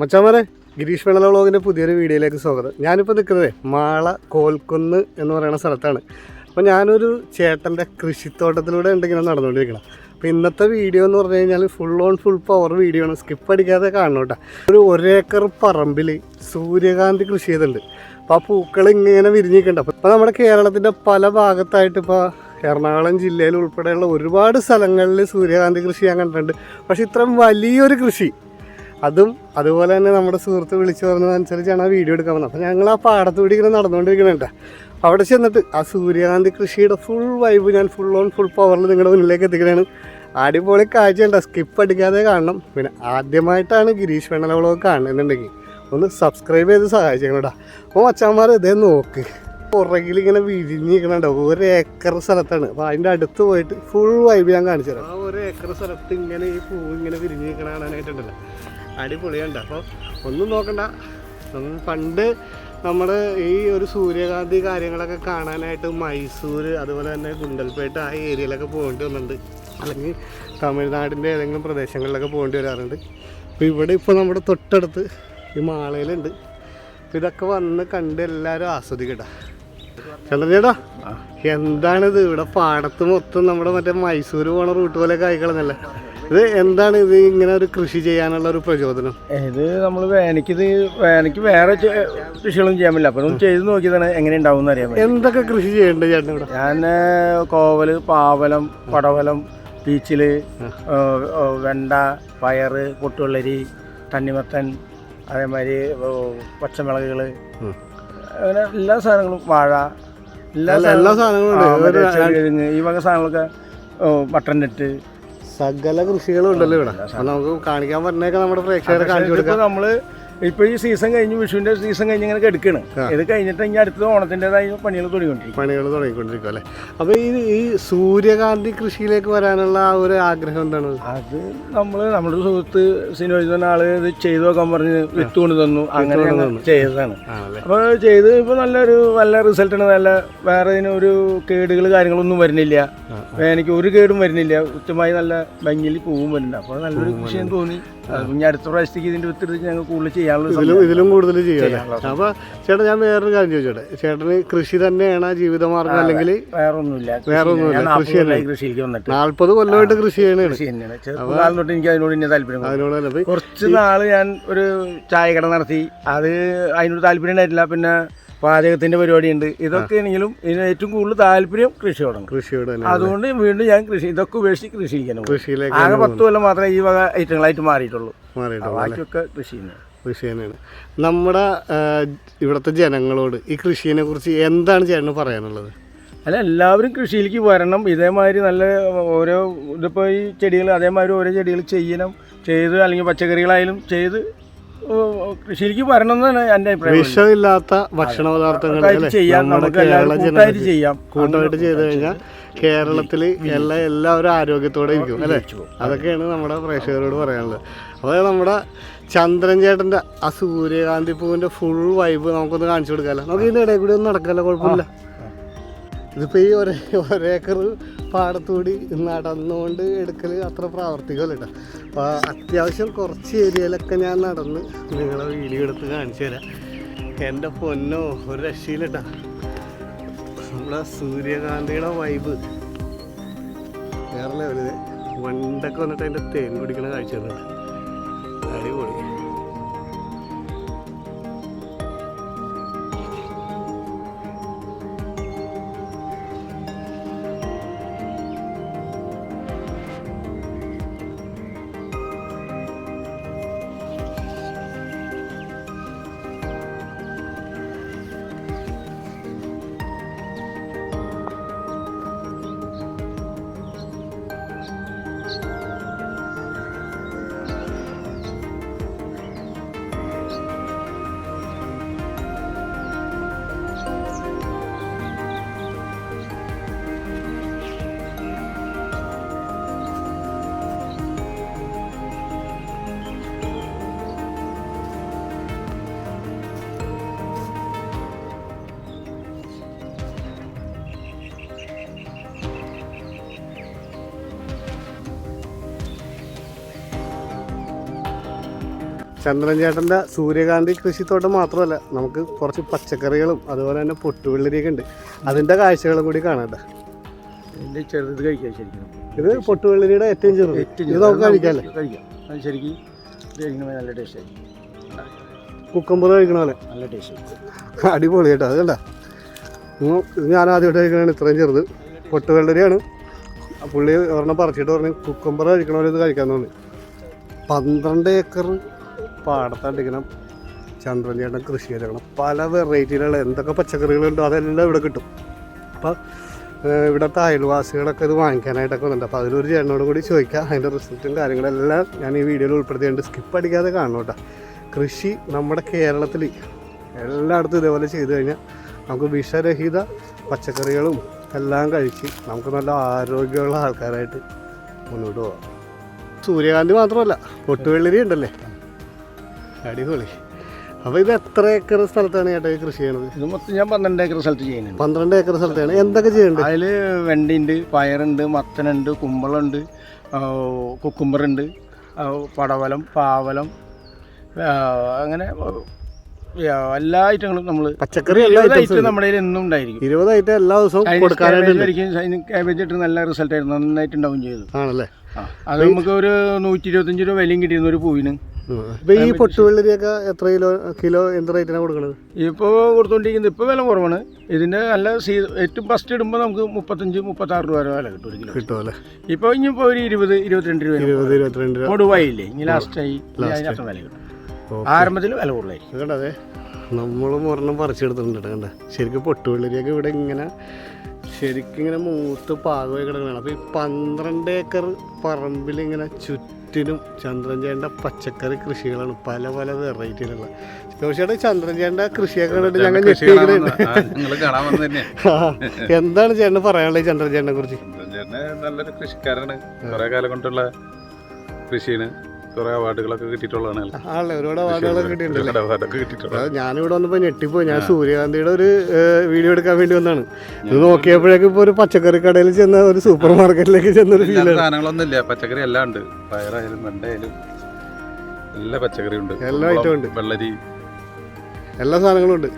മച്ചാമാരെ ഗിരീഷ് വെണ്ണല വ്ളോഗിന്റെ പുതിയൊരു വീഡിയോയിലേക്ക് സ്വാഗതം. ഞാനിപ്പോൾ നിൽക്കുന്നത് മാള കോൽക്കുന്ന് എന്ന് പറയുന്ന സ്ഥലത്താണ്. അപ്പോൾ ഞാനൊരു ചേട്ടന്റെ കൃഷിത്തോട്ടത്തിലൂടെ ഉണ്ടെങ്കിലും നടന്നുകൊണ്ടിരിക്കണം. അപ്പോൾ ഇന്നത്തെ വീഡിയോ എന്ന് പറഞ്ഞു കഴിഞ്ഞാൽ full on full power video ആണ്. സ്കിപ്പ് അടിക്കാതെ കാണണം കേട്ടോ. ഒരു ഒരേക്കർ പറമ്പിൽ സൂര്യകാന്തി കൃഷി ചെയ്തിട്ടുണ്ട്. അപ്പോൾ ആ പൂക്കൾ ഇങ്ങനെ വിരിഞ്ഞിട്ടുണ്ട് അപ്പോൾ നമ്മുടെ കേരളത്തിന്റെ പല ഭാഗത്തായിട്ട് ഇപ്പോൾ എറണാകുളം ജില്ലയിൽ ഉൾപ്പെടെയുള്ള ഒരുപാട് സ്ഥലങ്ങളിൽ സൂര്യകാന്തി കൃഷി ഞാൻ കണ്ടിട്ടുണ്ട്. പക്ഷേ ഇത്രയും വലിയൊരു കൃഷി അതും അതുപോലെ തന്നെ നമ്മുടെ സുഹൃത്ത് വിളിച്ചു പറഞ്ഞതനുസരിച്ചാണ് ആ വീഡിയോ എടുക്കാൻ വന്നത്. അപ്പോൾ ഞങ്ങൾ ആ പാടത്ത് കൂടി ഇങ്ങനെ നടന്നുകൊണ്ടിരിക്കുന്നുണ്ട് അവിടെ ചെന്നിട്ട് ആ സൂര്യകാന്തി കൃഷിയുടെ ഫുൾ വൈബ് ഞാൻ ഫുൾ ഓൺ ഫുൾ പവറിൽ നിങ്ങളുടെ മുന്നിലേക്ക് എത്തിക്കുകയാണ് അടിപൊളി കാഴ്ചയുണ്ട് സ്കിപ്പ് അടിക്കാതെ കാണണം. പിന്നെ ആദ്യമായിട്ടാണ് ഗിരീഷ് വെണ്ണല വ്ളോഗ് കാണുന്നുണ്ടെങ്കിൽ ഒന്ന് സബ്സ്ക്രൈബ് ചെയ്ത് സഹായിച്ചേക്കണം കേട്ടോ അപ്പോൾ മച്ചാന്മാർ ഇതേ നോക്ക്. പുറകിൽ ഇങ്ങനെ വിരിഞ്ഞിരിക്കണുണ്ട് ഒരു ഏക്കർ സ്ഥലത്താണ്. അപ്പോൾ അതിന്റെ അടുത്ത് പോയിട്ട് ഫുൾ വൈബ് ഞാൻ കാണിച്ചു തരാം ആ ഒരു ഏക്കർ സ്ഥലത്ത് ഇങ്ങനെ ഈ പൂ ഇങ്ങനെ വിരിഞ്ഞിരിക്കണ കാണാനായിട്ടുണ്ടല്ലോ. അടിപൊളിയുണ്ട്. അപ്പോൾ ഒന്നും നോക്കണ്ട. നമ്മൾ പണ്ട് നമ്മൾ ഈ ഒരു സൂര്യകാന്തി കാര്യങ്ങളൊക്കെ കാണാനായിട്ട് മൈസൂർ അതുപോലെ തന്നെ ഗുണ്ടൽപേട്ട ആ ഏരിയയിലൊക്കെ പോകേണ്ടി വന്നിട്ടുണ്ട്. അല്ലെങ്കിൽ തമിഴ്നാടിന്റെ ഏതെങ്കിലും പ്രദേശങ്ങളിലൊക്കെ പോകേണ്ടി വരാറുണ്ട്. അപ്പോൾ ഇവിടെ ഇപ്പോൾ നമ്മുടെ തൊട്ടടുത്ത് ഈ മാളയിലുണ്ട്. ഇതൊക്കെ വന്ന് കണ്ട് എല്ലാവരും ആസ്വദിക്കട്ടെ. ചേട്ടാ എന്താണിത്? ഇവിടെ പാടത്ത് മൊത്തം നമ്മുടെ മറ്റേ മൈസൂർ പോണ റൂട്ട് പോലെ കായ്ക്കളന്നല്ലേ ഇത് എന്താണ് ഇത് ഇങ്ങനെ ഒരു കൃഷി ചെയ്യാനുള്ള ഒരു പ്രചോദനം? ഇത് നമ്മൾ വേനയ്ക്കിത് വേനയ്ക്ക് വേറെ കൃഷികളും ചെയ്യാൻ പറ്റില്ല. അപ്പം ചെയ്ത് നോക്കിയതാണ് എങ്ങനെ ഉണ്ടാവും അറിയാൻ എന്തൊക്കെ കൃഷി ചെയ്യേണ്ടത് ചേട്ടൻ ഇവിടെ? ഞാൻ കോവൽ പാവലം പടവലം പീച്ചിൽ വെണ്ട പയറ് പൊട്ടുവെള്ളരി തണ്ണിമത്തൻ അതേമാതിരി പച്ചമുളകുകൾ. അങ്ങനെ എല്ലാ സാധനങ്ങളും വാഴ എല്ലാ എല്ലാ സാധനങ്ങളും. ഈ വക സാധനങ്ങളൊക്കെ മട്ടൻ നെറ്റ് സകല കൃഷികളും ഉണ്ടല്ലോ ഇവിടെ. നമുക്ക് കാണിക്കാൻ പറഞ്ഞേക്കാം നമ്മുടെ പ്രേക്ഷകരെ കാണിച്ചു കൊടുക്കാം. നമ്മൾ ഇപ്പൊ ഈ സീസൺ കഴിഞ്ഞ് വിഷുവിന്റെ സീസൺ കഴിഞ്ഞ് ഇങ്ങനെ എടുക്കണ് ഇത് കഴിഞ്ഞിട്ട് ഇനി അടുത്ത ഓണത്തിന്റെതായ പണികൾ തുടങ്ങിക്കൊണ്ടിരിക്കും. പണികൾ തുടങ്ങിക്കൊണ്ടിരിക്കും അല്ലേ? അപ്പൊ ഈ ഈ സൂര്യകാന്തി കൃഷിയിലേക്ക് വരാനുള്ള ആ ഒരു ആഗ്രഹം എന്താണ്? അത് നമ്മൾ നമ്മുടെ സുഹൃത്ത് സിനിമ ആൾ ഇത് ചെയ്തു നോക്കാൻ പറഞ്ഞ് വിത്ത് കൊണ്ട് തന്നു. അങ്ങനെ ഞങ്ങൾ ചെയ്തതാണ്. അപ്പൊ ചെയ്ത് ഇപ്പൊ നല്ലൊരു നല്ല റിസൾട്ട് ആണ്. നല്ല വേറെ ഇതിനൊരു കേടുകൾ കാര്യങ്ങളൊന്നും വരുന്നില്ല. എനിക്ക് ഒരു കേടും വരുന്നില്ല. കൃത്യമായി നല്ല ഭംഗിയിൽ പൂവും വരുന്നുണ്ട്. അപ്പോൾ നല്ലൊരു വിഷയം തോന്നി. ഇനി അടുത്ത പ്രാവശ്യത്തേക്ക് ഇതിന്റെ വിത്തെടുത്ത് ഞങ്ങൾ കൂടുതൽ ചെയ്യാനുള്ള ഇതിലും ഇതിലും കൂടുതൽ ചെയ്യാം അപ്പൊ ചേട്ടൻ ഞാൻ വേറൊരു കാര്യം ചോദിച്ചോട്ടെ? ചേട്ടന് കൃഷി തന്നെയാണ് ആ ജീവിതമാർഗം അല്ലെങ്കിൽ വേറൊന്നുമില്ല. വേറൊന്നുമില്ല. ഞാൻ നാൽപ്പത് കൊല്ലമായി കൃഷിയിലേക്ക് വന്നിട്ട്. നാല്പത് കൊല്ലമായിട്ട് കൃഷി ചെയ്യണേ കൃഷി തന്നെയാണ്. ചെറുപ്പകാലം തൊട്ട് എനിക്ക് അതിനോട് ഇന്നെ താല്പര്യം അതിനോട് തന്നെ കുറച്ച് നാൾ ഞാൻ ഒരു ചായക്കട നടത്തി. അത് അതിനോട് താല്പര്യം ഉണ്ടായിട്ടില്ല. പിന്നെ പാചകത്തിന്റെ പരിപാടിയുണ്ട്. ഇതൊക്കെ ആണെങ്കിലും ഇതിന് ഏറ്റവും കൂടുതൽ താല്പര്യം കൃഷിയോടാണ്. കൃഷിയോട് അതുകൊണ്ട് വീണ്ടും ഞാൻ കൃഷി ഇതൊക്കെ ഉപേക്ഷിച്ച് കൃഷിയിലേക്ക് കൃഷിയിലേക്ക് ആകെ പത്ത് കൊല്ലം മാത്രമേ ഈ വക ഐറ്റങ്ങളായിട്ട് മാറിയിട്ടുള്ളൂ. ബാക്കിയൊക്കെ കൃഷി കൃഷി തന്നെയാണ്. നമ്മുടെ ഇവിടുത്തെ ജനങ്ങളോട് ഈ കൃഷിയെ കുറിച്ച് എന്താണ് ചേട്ടന് പറയാനുള്ളത്? അല്ല എല്ലാവരും കൃഷിയിലേക്ക് വരണം. ഇതേമാതിരി നല്ല ഓരോ ഇതിപ്പോൾ ഈ ചെടികൾ അതേമാതിരി ഓരോ ചെടികൾ ചെയ്യണം. ചെയ്ത് അല്ലെങ്കിൽ പച്ചക്കറികളായാലും ചെയ്ത് കൃഷിയിലേക്ക് വരണം എന്നാണ് എന്റെ അഭിപ്രായം. വിഷമില്ലാത്ത ഭക്ഷണ പദാർത്ഥങ്ങൾ? ചെയ്യാം നമ്മുടെ നമുക്ക് കൂട്ടായിട്ട് ചെയ്യാം. കൂട്ടമായിട്ട് ചെയ്ത് കഴിഞ്ഞാൽ കേരളത്തിൽ എല്ലാ എല്ലാവരും ആരോഗ്യത്തോടെ ഇരിക്കും അല്ലേ? അതൊക്കെയാണ് നമ്മുടെ പ്രേക്ഷകരോട് പറയാനുള്ളത്. അതായത് നമ്മുടെ ചന്ദ്രൻ ചേട്ടന്റെ ആ സൂര്യകാന്തി പൂവിന്റെ ഫുൾ വൈബ് നമുക്കൊന്ന് കാണിച്ചു കൊടുക്കാമല്ലോ. നമുക്ക് ഇതിന്റെ ഇടയിൽ കൂടി ഒന്നും നടക്കാമല്ലോ കുഴപ്പമില്ല. ഇതിപ്പോൾ ഈ ഒരേ ഒരേക്കർ പാടത്തൂടി നടന്നുകൊണ്ട് എടുക്കൽ അത്ര പ്രാവർത്തികമല്ല കേട്ടോ അപ്പോൾ അത്യാവശ്യം കുറച്ച് ഏരിയയിലൊക്കെ ഞാൻ നടന്ന് നിങ്ങളെ വീഡിയോ എടുത്ത് കാണിച്ചു തരാം. എന്റെ പൊന്നോ ഒരു രക്ഷയില്ലട്ടാ നമ്മുടെ സൂര്യകാന്തിയുടെ വൈബ് വേറെ ലെവലിത് വണ്ടൊക്കെ വന്നിട്ട് അതിന്റെ തേൻ കുടിക്കണ കാഴ്ച അടിപൊളി. ചന്ദ്രൻ ചേട്ടന്റെ സൂര്യകാന്തി കൃഷിത്തോട്ടം മാത്രമല്ല നമുക്ക് കുറച്ച് പച്ചക്കറികളും അതുപോലെ തന്നെ പൊട്ടുവെള്ളരിയൊക്കെ ഉണ്ട്. അതിന്റെ കാഴ്ചകളും കൂടി കാണാം ഇതിന്റെ ചെറുത് കഴിക്കാം ശരിക്കും. ഇത് പൊട്ടുവെള്ളരിയുടെ ഏറ്റവും ചെറുത്. ഇത് നമുക്ക് കഴിക്കാമല്ലേ കഴിക്കാം. അത് ശരിക്കും കഴിക്കുമ്പോൾ നല്ല ടേസ്റ്റ് ആയിരിക്കും. കുക്കമ്പർ കഴിക്കണ പോലെ. നല്ല ടേസ്റ്റ് അടിപൊളി കേട്ടോ അത് കണ്ട. ഇത് ഞാൻ ആദ്യമായിട്ട് കഴിക്കണതാണ് ഇത്രയും ചെറുത്. പൊട്ടുവെള്ളരിയാണ്. പുള്ളി ഒരെണ്ണം പറിച്ചിട്ട് പറഞ്ഞു കുക്കമ്പർ കഴിക്കണ പോലെ ഇത് കഴിക്കാൻ തോന്നി പന്ത്രണ്ട് ഏക്കർ പാടത്തടിക്കണം ചന്ദ്രൻ ചേട്ടൻ കൃഷി ചെയ്തേക്കണം. പല വെറൈറ്റിയിലുള്ള എന്തൊക്കെ പച്ചക്കറികളുണ്ടോ അതെല്ലാം ഇവിടെ കിട്ടും. അപ്പം ഇവിടുത്തെ അയൽവാസികളൊക്കെ ഇത് വാങ്ങിക്കാനായിട്ടൊക്കെ വന്നിട്ട് അപ്പോൾ അതിലൊരു ചേട്ടനോട് കൂടി ചോദിക്കാം. അതിന്റെ റിസൾട്ടും കാര്യങ്ങളെല്ലാം ഞാൻ ഈ വീഡിയോയിൽ ഉൾപ്പെടുത്തിയിട്ടുണ്ട്. സ്കിപ്പ് അടിക്കാതെ കാണണം കേട്ടോ. കൃഷി നമ്മുടെ കേരളത്തിൽ എല്ലായിടത്തും ഇതേപോലെ ചെയ്തു കഴിഞ്ഞാൽ നമുക്ക് വിഷരഹിത പച്ചക്കറികളും എല്ലാം കഴിച്ച് നമുക്ക് നല്ല ആരോഗ്യമുള്ള ആൾക്കാരായിട്ട് മുന്നോട്ട് പോകാം സൂര്യകാന്തി മാത്രമല്ല പൊട്ടുവെള്ളരി ഉണ്ടല്ലേ? അടിപൊളി. അപ്പോൾ ഇത് എത്ര ഏക്കർ സ്ഥലത്താണ് ചേട്ടാ ഈ കൃഷി ചെയ്യണത്? ഇത് മൊത്തം ഞാൻ പന്ത്രണ്ട് ഏക്കർ സ്ഥലത്ത് ചെയ്യുന്നുണ്ട്. പന്ത്രണ്ട് ഏക്കർ സ്ഥലത്താണ്. എന്തൊക്കെ ചെയ്യേണ്ടത് അതിൽ വെണ്ടയുണ്ട് പയറുണ്ട് മത്തനുണ്ട് കുമ്പളുണ്ട് കുക്കുമ്പറുണ്ട് പടവലം പാവലം അങ്ങനെ എല്ലാ ഐറ്റങ്ങളും നമ്മൾ പച്ചക്കറി എല്ലാ ഐറ്റം നമ്മുടെ കയ്യിൽ എന്നും ഉണ്ടായിരിക്കും. ഇരുപത് ഐറ്റം എല്ലാ ദിവസവും കൊടുക്കാനായിട്ട് ക്യാബേജ് ഇട്ട് നല്ല റിസൾട്ട് ആയിരുന്നു. നന്നായിട്ട് ഉണ്ടാവും ചെയ്തു ആണല്ലേ അത് നമുക്ക് ഒരു നൂറ്റി ഇരുപത്തഞ്ച് രൂപ വിലയും കിട്ടിയിരുന്നു ഒരു പൂവിന്. ഇപ്പൊ ഈ പൊട്ടുവെള്ളരിയൊക്കെ എത്ര കിലോ കിലോ എന്ത് റേറ്റിനാണ് കൊടുക്കുന്നത് ഇപ്പോൾ കൊടുത്തോണ്ടിരിക്കുന്നത് ഇപ്പോൾ വില കുറവാണ്. ഇതിന്റെ നല്ല സീസൺ ഏറ്റവും ഫസ്റ്റ് ഇടുമ്പോൾ നമുക്ക് മുപ്പത്തഞ്ച് മുപ്പത്താറ് രൂപ വരെ വില കിട്ടും ഒരു കിലോ കിട്ടും അല്ലേ? ഇപ്പോൾ ഒരു ഇരുപത് ഇരുപത്തിരണ്ട് രൂപ ഇരുപത് ഇരുപത്തിരണ്ട് രൂപ. കൊടുവായില്ലേ ഇനി ലാസ്റ്റായി അതിനകത്ത് വില കിട്ടും. ആരംഭത്തിൽ വില കൂടുതലായിരിക്കും. നമ്മളും ഒരെണ്ണം പറിച്ചെടുത്തിട്ടുണ്ട് കണ്ട? ശരിക്കും പൊട്ടുവെള്ളരിയൊക്കെ ഇവിടെ ഇങ്ങനെ ശരിക്കും ഇങ്ങനെ മൂത്ത് പാകമായി കിടക്കണം അപ്പോൾ ഈ പന്ത്രണ്ട് ഏക്കർ പറമ്പിൽ ഇങ്ങനെ ചുറ്റിനും ചന്ദ്രൻചേന്റെ പച്ചക്കറി കൃഷികളാണ് പല പല വെറൈറ്റിയിലുള്ള. ചോദിച്ചാൽ ചന്ദ്രൻചേന്റെ കൃഷിയൊക്കെ കണ്ടിട്ട് ഞങ്ങൾ തന്നെ എന്താണ് ചേട്ടന് പറയാനുള്ളത് ചന്ദ്രൻചേട്ടനെ കുറിച്ച്? നല്ലൊരു കൃഷിക്കാരാണ് കുറേ കാലം കൊണ്ടുള്ള കൃഷിയാണ്. കുറെ അവാർഡുകളൊക്കെ കിട്ടിയിട്ടുള്ളതാണ്. ആണല്ലേ ഒരുപാട് അവാർഡുകളൊക്കെ അത് ഞാനിവിടെ വന്നപ്പോൾ ഞെട്ടിപ്പോയി. ഞാൻ സൂര്യകാന്തിയുടെ ഒരു വീഡിയോ എടുക്കാൻ വേണ്ടി വന്നാണ്. ഇത് നോക്കിയപ്പോഴേക്കും ഇപ്പോൾ ഒരു പച്ചക്കറി കടയിൽ ചെന്ന ഒരു സൂപ്പർ മാർക്കറ്റിലേക്ക് ചെന്ന ഒരു സാധനങ്ങളൊന്നും ഇല്ല. പച്ചക്കറി എല്ലാം ഉണ്ട്. പയറായാലും വെണ്ടയായാലും എല്ലാ പച്ചക്കറിയും ഉണ്ട്. എല്ലാ ഐറ്റം ഉണ്ട്. വെള്ളരി എല്ലാ സാധനങ്ങളും ഉണ്ട്.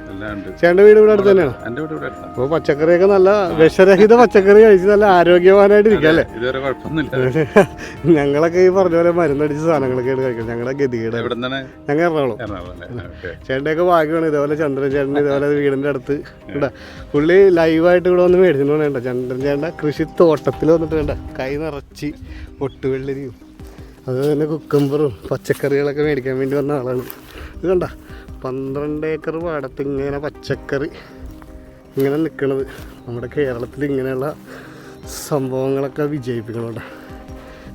ചേട്ടന്റെ വീട് ഇവിടെ അടുത്ത് തന്നെയാണ്? അപ്പൊ അപ്പോൾ പച്ചക്കറിയൊക്കെ നല്ല വിഷരഹിത പച്ചക്കറി കഴിച്ച് നല്ല ആരോഗ്യവാനായിട്ട് ഇരിക്കുക അല്ലേ? ഞങ്ങളൊക്കെ ഈ പറഞ്ഞ പോലെ മരുന്നടിച്ച സാധനങ്ങളൊക്കെയാണ് കഴിക്കുന്നത് ഞങ്ങളുടെ ഗതികേട്. ഞങ്ങൾ എറണാകുളം. ചേട്ടന്റെയൊക്കെ ഭാഗ്യമാണ് ഇതേപോലെ ചന്ദ്രൻ ചേട്ടൻ ഇതേപോലെ വീടിന്റെ അടുത്ത് ഇവിടെ. പുള്ളി ലൈവായിട്ട് ഇവിടെ വന്ന് മേടിച്ചിട്ട് വേണ്ട ചന്ദ്രൻ ചേട്ടന്റെ കൃഷി തോട്ടത്തിൽ വന്നിട്ട് വേണ്ട കൈ നിറച്ച് പൊട്ടുവെള്ളരിയും അതുപോലെ തന്നെ കുക്കമ്പറും പച്ചക്കറികളൊക്കെ മേടിക്കാൻ വേണ്ടി വന്ന ആളാണ്. ഇത് കണ്ട? പന്ത്രണ്ട് ഏക്കർ പാടത്ത് ഇങ്ങനെ പച്ചക്കറി ഇങ്ങനെ നിൽക്കണത് നമ്മുടെ കേരളത്തിൽ ഇങ്ങനെയുള്ള സംഭവങ്ങളൊക്കെ വിജയിപ്പിക്കണോണ്ട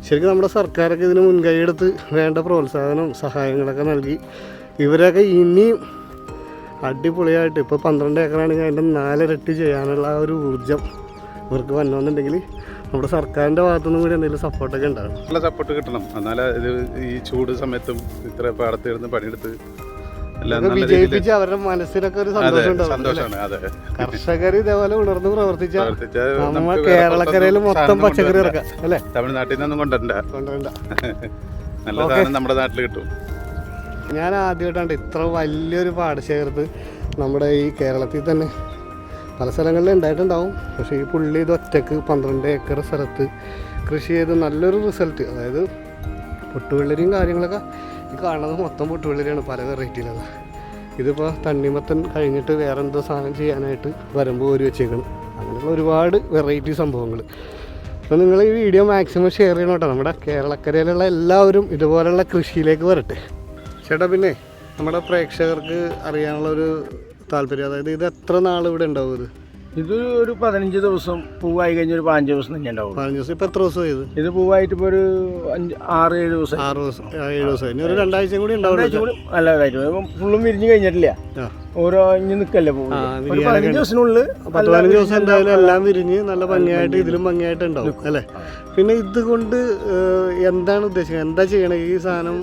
ശരിക്കും നമ്മുടെ സർക്കാരൊക്കെ ഇതിന് മുൻകൈ എടുത്ത് വേണ്ട പ്രോത്സാഹനവും സഹായങ്ങളൊക്കെ നൽകി. ഇവരൊക്കെ ഇനിയും അടിപൊളിയായിട്ട് ഇപ്പോൾ പന്ത്രണ്ട് ഏക്കറാണെങ്കിൽ അതിന്റെ നാലിരട്ടി ചെയ്യാനുള്ള ആ ഒരു ഊർജം ഇവർക്ക് വന്നോന്നുണ്ടെങ്കിൽ നമ്മുടെ സർക്കാരിന്റെ ഭാഗത്തുനിന്നും കൂടി എന്തെങ്കിലും സപ്പോർട്ടൊക്കെ ഉണ്ടാകും നല്ല സപ്പോർട്ട് കിട്ടണം. എന്നാലേ ഈ ചൂട് സമയത്തും ഇത്ര പാടത്തിരുന്ന് പണിയെടുത്ത് വിജയിപ്പിച്ച് അവരുടെ മനസ്സിലൊക്കെ ഒരു സന്തോഷം കർഷകർ ഇതേപോലെ ഉണർന്ന് പ്രവർത്തിച്ച പ്രവർത്തിച്ചാൽ നമ്മ കേരളക്കരയിൽ മൊത്തം പച്ചക്കറി ഇറക്കാം അല്ലേ? തമിഴ്നാട്ടിൽ നിന്നൊന്നും കൊണ്ടുവരണ്ട. കൊണ്ടുവരണ്ട. നല്ല സാധനം നമ്മുടെ നാട്ടിൽ കിട്ടും. ഞാൻ ആദ്യമായിട്ടാണ് ഇത്ര വലിയൊരു പാടശേഖരത്ത് നമ്മുടെ ഈ കേരളത്തിൽ തന്നെ പല സ്ഥലങ്ങളിലും ഉണ്ടായിട്ടുണ്ടാവും. പക്ഷേ ഈ പുള്ളി ഇത് ഒറ്റയ്ക്ക് പന്ത്രണ്ട് ഏക്കർ സ്ഥലത്ത് കൃഷി ചെയ്ത് നല്ലൊരു റിസൾട്ട് അതായത് പൊട്ടുവെള്ളരിയും കാര്യങ്ങളൊക്കെ ഈ കാണുന്നത് മൊത്തം പൊട്ടുവെള്ളരിയാണ് പല വെറൈറ്റിയിലുള്ള ഇതിപ്പോൾ തണ്ണിമത്തൻ കഴിഞ്ഞിട്ട് വേറെ എന്തോ സാധനം ചെയ്യാനായിട്ട് വരുമ്പോൾ ഒരു വെച്ചേക്കണം. അങ്ങനെയുള്ള ഒരുപാട് വെറൈറ്റി സംഭവങ്ങൾ അപ്പോൾ നിങ്ങൾ ഈ വീഡിയോ മാക്സിമം ഷെയർ ചെയ്യണം കേട്ടോ. നമ്മുടെ കേരളക്കരയിലുള്ള എല്ലാവരും ഇതുപോലെയുള്ള കൃഷിയിലേക്ക് വരട്ടെ. ചേട്ടാ പിന്നെ നമ്മുടെ പ്രേക്ഷകർക്ക് അറിയാനുള്ള ഒരു താല്പര്യം അതായത് ഇത് എത്ര നാൾ ഇവിടെ ഉണ്ടാവും ഇത്? ഇത് ഒരു പതിനഞ്ച് ദിവസം പൂവായി കഴിഞ്ഞ ഒരു പതിനഞ്ച് ദിവസം തന്നെ ഉണ്ടാവും പതിനഞ്ച് ദിവസം. ഇപ്പം എത്ര ദിവസം ഇത്? ഇത് പൂവായിട്ട് ഇപ്പോൾ ഒരു അഞ്ച് ആറ് ഏഴ് ദിവസം. ആറ് ദിവസം ഏഴ് ദിവസം. ഇനി ഒരു രണ്ടാഴ്ച കൂടി ഉണ്ടാവും കൂടി നല്ലതായിട്ട് ഫുള്ളും വിരിഞ്ഞ് കഴിഞ്ഞിട്ടില്ല. ഓരോ ഇനി നിൽക്കല്ലേ പോകും ആ, ഒരു പതിനഞ്ച് ദിവസത്തിനുള്ളിൽ പത്ത് പതിനഞ്ച് ദിവസം എന്തായാലും എല്ലാം വിരിഞ്ഞ് നല്ല ഭംഗിയായിട്ട് ഇതിലും ഭംഗിയായിട്ട് ഉണ്ടാവും അല്ലേ? പിന്നെ ഇതുകൊണ്ട് കൊണ്ട് എന്താണ് ഉദ്ദേശിക്കുന്നത്? എന്താ ചെയ്യണേ ഈ സാധനം?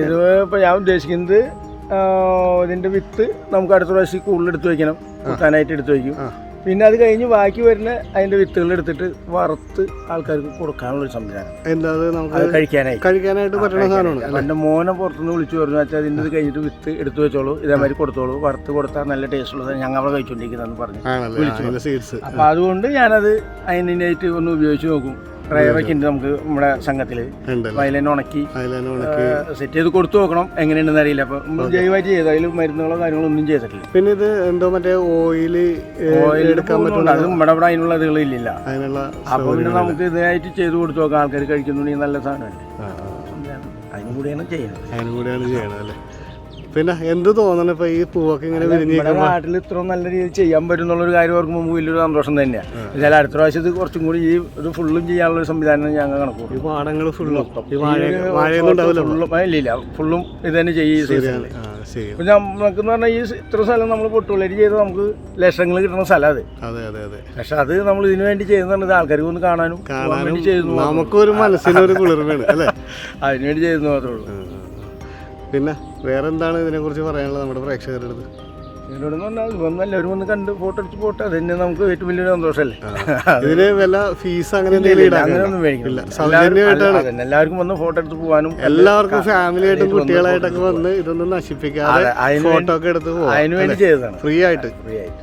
ഇത് ഇപ്പോൾ ഞാൻ ഉദ്ദേശിക്കുന്നത് ഇതിന്റെ ഇതിന്റെ വിത്ത് നമുക്ക് അടുത്ത പ്രാവശ്യം കൂടുതൽ എടുത്തു വയ്ക്കണം കൂട്ടാനായിട്ട് എടുത്ത് വയ്ക്കും. പിന്നെ അത് കഴിഞ്ഞ് ബാക്കി വരുന്ന അതിന്റെ വിത്തുകൾ എടുത്തിട്ട് വറുത്ത് ആൾക്കാർക്ക് കൊടുക്കാനുള്ള ഒരു സംവിധാനം. എന്താ അത് അത് നമുക്ക് കഴിക്കാനായി കഴിക്കാനായിട്ട് പറ്റുന്ന സാധനമാണ് മോനെ പുറത്തുനിന്ന് വിളിച്ചു പറഞ്ഞു വെച്ചാൽ അതിന്റെ ഇത് കഴിഞ്ഞിട്ട് വിത്ത് എടുത്തു വെച്ചോളൂ ഇതേമാതിരി കൊടുത്തോളൂ വറുത്ത് കൊടുത്താൽ നല്ല ടേസ്റ്റ് ഉള്ളത് ഞങ്ങൾ അവിടെ കഴിച്ചുകൊണ്ടിരിക്കുന്നതെന്ന് പറഞ്ഞു ആണല്ലേ? സീഡ്സ് അപ്പൊ അതുകൊണ്ട് ഞാനത് അതിനായിട്ട് ഒന്ന് ഉപയോഗിച്ച് നോക്കും. ഡ്രൈവറൊക്കെ ഉണ്ട് നമുക്ക് നമ്മുടെ സംഘത്തിൽ വയലിനെ ഉണക്കി സെറ്റ് ചെയ്ത് കൊടുത്തു നോക്കണം എങ്ങനെയുണ്ടെന്ന് അറിയില്ല. അപ്പൊ ജൈവമായിട്ട് ചെയ്തു അതിൽ മരുന്നുകളോ കാര്യങ്ങളോ ഒന്നും ചെയ്തിട്ടില്ല. പിന്നെ ഇത് എന്തോ മറ്റേ ഓയിൽ ഓയിൽ എടുക്കാൻ പോകുന്നുണ്ട്. പറ്റുന്ന അത് നമ്മുടെ ഇവിടെ അതിനുള്ള ഇതുകൾ ഇല്ല അപ്പൊ പിന്നെ നമുക്ക് ഇതായിട്ട് ചെയ്ത് കൊടുത്തു നോക്കാം ആൾക്കാർ കഴിക്കുന്നുണ്ടെങ്കിൽ നല്ല സാധനമല്ലേ. അതിനും കൂടിയാണ് ചെയ്യുന്നത്. അതിനും കൂടിയാണ് ചെയ്യണത് അല്ലേ? പിന്നെ എന്ത് തോന്നണം ഇപ്പൊ ഈ പൂവൊക്കെ ഇങ്ങനെ നാട്ടിൽ ഇത്ര നല്ല രീതിയിൽ ചെയ്യാൻ പറ്റും എന്നുള്ളൊരു കാര്യം ഓർക്കുമ്പോൾ വലിയൊരു സന്തോഷം തന്നെയാണ് എന്നാൽ അടുത്ത പ്രാവശ്യം ഇത് കുറച്ചും കൂടി ഈ ഇത് ഫുള്ളും ചെയ്യാനുള്ള ഒരു സംവിധാനം ഞങ്ങൾ കണക്കൂട്ടും ഈ പാടങ്ങൾ ഫുള്ളും ഈ വാഴ വാഴയൊന്നും ഉണ്ടാവില്ല ഫുള്ളും ഇല്ല ഇല്ല ഫുള്ളും ഇത് തന്നെ ചെയ്യും ശരിയാണ് ആ ശരി ഇപ്പൊ നമുക്ക് എന്ന് പറഞ്ഞാൽ ഈ ഇത്ര സ്ഥലം നമ്മൾ പൊട്ടുള്ളരി ചെയ്ത് നമുക്ക് ലക്ഷങ്ങൾ കിട്ടുന്ന സ്ഥലം അത്. അതെ അതെ അതെ. പക്ഷെ അത് നമ്മൾ ഇതിനു വേണ്ടി ചെയ്യുന്നുണ്ട് ആൾക്കാർക്ക് ഒന്ന് കാണാനും പോകാൻ കാണാനും വേണ്ടി ചെയ്യുന്നു നമുക്കൊരു മനസ്സിനൊരു കുളിർമയാണ് അല്ലേ? അതിനു ചെയ്യുന്നു മാത്രമേ ഉള്ളൂ. പിന്നെ വേറെ എന്താണ് ഇതിനെക്കുറിച്ച് പറയാനുള്ളത് നമ്മുടെ പ്രേക്ഷകരുടെ അടുത്ത്? ഇതിനോട് പറഞ്ഞാൽ വന്ന് എല്ലാവരും കണ്ട് ഫോട്ടോ അടിച്ച് പോട്ടെ. അത് തന്നെ നമുക്ക് ഏറ്റവും വലിയൊരു സന്തോഷമല്ലേ ഇതിന് വല്ല ഫീസ് അങ്ങനെ എന്തെങ്കിലും? അങ്ങനെയൊന്നും മേടിക്കില്ല സൗജന്യമായിട്ടാണ്. എല്ലാവർക്കും വന്ന് ഫോട്ടോ എടുത്ത് പോകാനും എല്ലാവർക്കും ഫാമിലി ആയിട്ടും കുട്ടികളായിട്ടൊക്കെ വന്ന് ഇതൊന്നും നശിപ്പിക്കാതെ ഫോട്ടോ ഒക്കെ എടുത്ത് ചെയ്തതാണ്. ഫ്രീ ആയിട്ട്. ഫ്രീ ആയിട്ട്.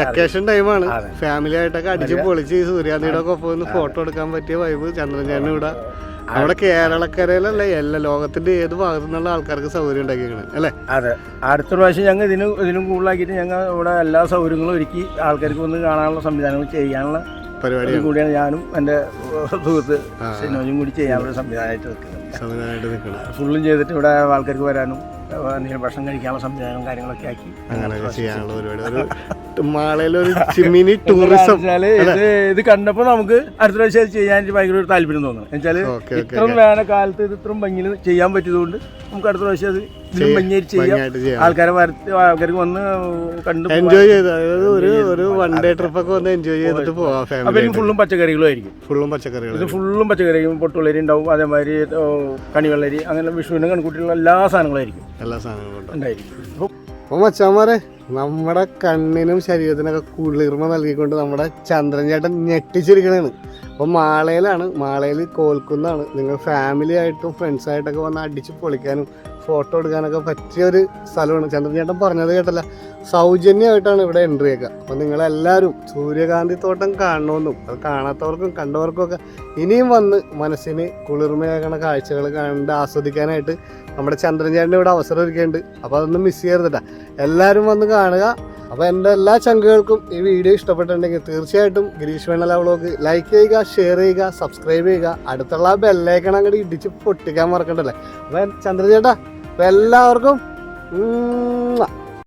വെക്കേഷൻ ടൈമാണ് ഫാമിലി ആയിട്ടൊക്കെ അടിച്ച് പൊളിച്ച് സൂര്യാന്തിയുടെ ഒക്കെ ഒന്ന് ഫോട്ടോ എടുക്കാൻ പറ്റിയ വൈബ് ചന്ദ്രൻ ചന്ദ്രചാനും ഇവിടെ. അവിടെ കേരളക്കരയിലല്ലേ എല്ലാ ലോകത്തിന്റെ ഏത് ഭാഗത്തു നിന്നുള്ള ആൾക്കാർക്ക് സൗകര്യം ഉണ്ടാക്കിയാണ് അല്ലേ? അതെ. അടുത്ത പ്രാവശ്യം ഞങ്ങൾ ഇതിന് ഇതിനും കൂടുതലാക്കിയിട്ട് ഞങ്ങൾ ഇവിടെ എല്ലാ സൗകര്യങ്ങളും ഒരുക്കി ആൾക്കാർക്ക് വന്ന് കാണാനുള്ള സംവിധാനങ്ങൾ ചെയ്യാനുള്ള പരിപാടി കൂടിയാണ് ഞാനും എന്റെ സുഹൃത്ത്. സിനോജും കൂടി ചെയ്യാനുള്ള സംവിധാനമായിട്ട് നിൽക്കുന്നത്. ഫുള്ളും ചെയ്തിട്ട് ഇവിടെ ആൾക്കാർക്ക് വരാനും ഭക്ഷണം കഴിക്കാനുള്ള സംവിധാനവും കാര്യങ്ങളൊക്കെ ആക്കി അങ്ങനെയൊക്കെ ചെയ്യാനുള്ള പരിപാടി. മാളയിലൊരു ചിമ്മിനി ടൂറിസം ഇത് ഇത് കണ്ടപ്പോൾ നമുക്ക് അടുത്ത പ്രാവശ്യം അത് ചെയ്യാൻ ഭയങ്കര ഒരു താല്പര്യം തോന്നുന്നു. ഓക്കെ ഇത്രയും വേനൽക്കാലത്ത് ഇത് ഇത്രയും ഭംഗിയിൽ ചെയ്യാൻ പറ്റിയതുകൊണ്ട് നമുക്ക് അടുത്ത പ്രാവശ്യം അത് ഇതിലും ഭംഗിയായിട്ട് ചെയ്യാം. ആൾക്കാരെ വരത്തി ആൾക്കാർക്ക് വന്ന് കണ്ട്. എൻജോയ് ചെയ്ത് അതായത് ഒരു ഒരു വൺ ഡേ ട്രിപ്പ് ഒക്കെ വന്ന് എൻജോയ് ചെയ്തിട്ട് പോവാം അപ്പൊ ഫാമിലി ഇതിന് ഫുള്ളും പച്ചക്കറികളും ആയിരിക്കും. ഫുള്ളും പച്ചക്കറികൾ ഇത് ഫുള്ളും പച്ചക്കറിയും പൊട്ടുള്ളരി ഉണ്ടാവും അതേമാതിരി കണിവെള്ളരി അങ്ങനെ വിഷുവിനെ കണക്കൂട്ടിയുള്ള എല്ലാ സാധനങ്ങളും ആയിരിക്കും. എല്ലാ സാധനങ്ങളും ഉണ്ട് ഉണ്ടായിരിക്കും. അപ്പൊ അപ്പോൾ മച്ചാമാരെ നമ്മുടെ കണ്ണിനും ശരീരത്തിനൊക്കെ കുളിർമ നൽകിക്കൊണ്ട് നമ്മുടെ ചന്ദ്രൻ ചേട്ടൻ അപ്പൊ അപ്പോൾ മാളയിലാണ് മാളയിൽ കോൽക്കുന്നാണ് നിങ്ങൾ ഫാമിലി ആയിട്ടും ഫ്രണ്ട്സായിട്ടൊക്കെ വന്ന് അടിച്ച് പൊളിക്കാനും ഫോട്ടോ എടുക്കാനൊക്കെ പറ്റിയ ഒരു സ്ഥലമാണ്. ചന്ദ്രചേട്ടൻ പറഞ്ഞത് കേട്ടല്ല സൗജന്യമായിട്ടാണ് ഇവിടെ എൻട്രി ഒക്കെ. അപ്പോൾ നിങ്ങളെല്ലാവരും സൂര്യകാന്തി തോട്ടം കാണണമെന്നും അത് കാണാത്തവർക്കും കണ്ടവർക്കും ഒക്കെ ഇനിയും വന്ന് മനസ്സിന് കുളിർമയാക്കണ കാഴ്ചകൾ കണ്ട് ആസ്വദിക്കാനായിട്ട് നമ്മുടെ ചന്ദ്രചേട്ടൻ ഇവിടെ അവസരം ഒരുക്കുന്നുണ്ട് അപ്പോൾ അതൊന്നും മിസ് ചെയ്യരുതട്ടാ എല്ലാവരും വന്ന് കാണുക. അപ്പോൾ എന്റെ എല്ലാ ചങ്കുകൾക്കും ഈ വീഡിയോ ഇഷ്ടപ്പെട്ടിട്ടുണ്ടെങ്കിൽ തീർച്ചയായിട്ടും ഗിരീഷ് വേണല വ്ളോഗ് ലൈക്ക് ചെയ്യുക ഷെയർ ചെയ്യുക സബ്സ്ക്രൈബ് ചെയ്യുക. അടുത്തുള്ള ബെല്ലൈക്കൺ അങ്ങോട്ട് ഇടിച്ച് പൊട്ടിക്കാൻ മറക്കണ്ടല്ലേ? അപ്പം ചന്ദ്രൻ ചേട്ടാ അപ്പോൾ എല്ലാവർക്കും.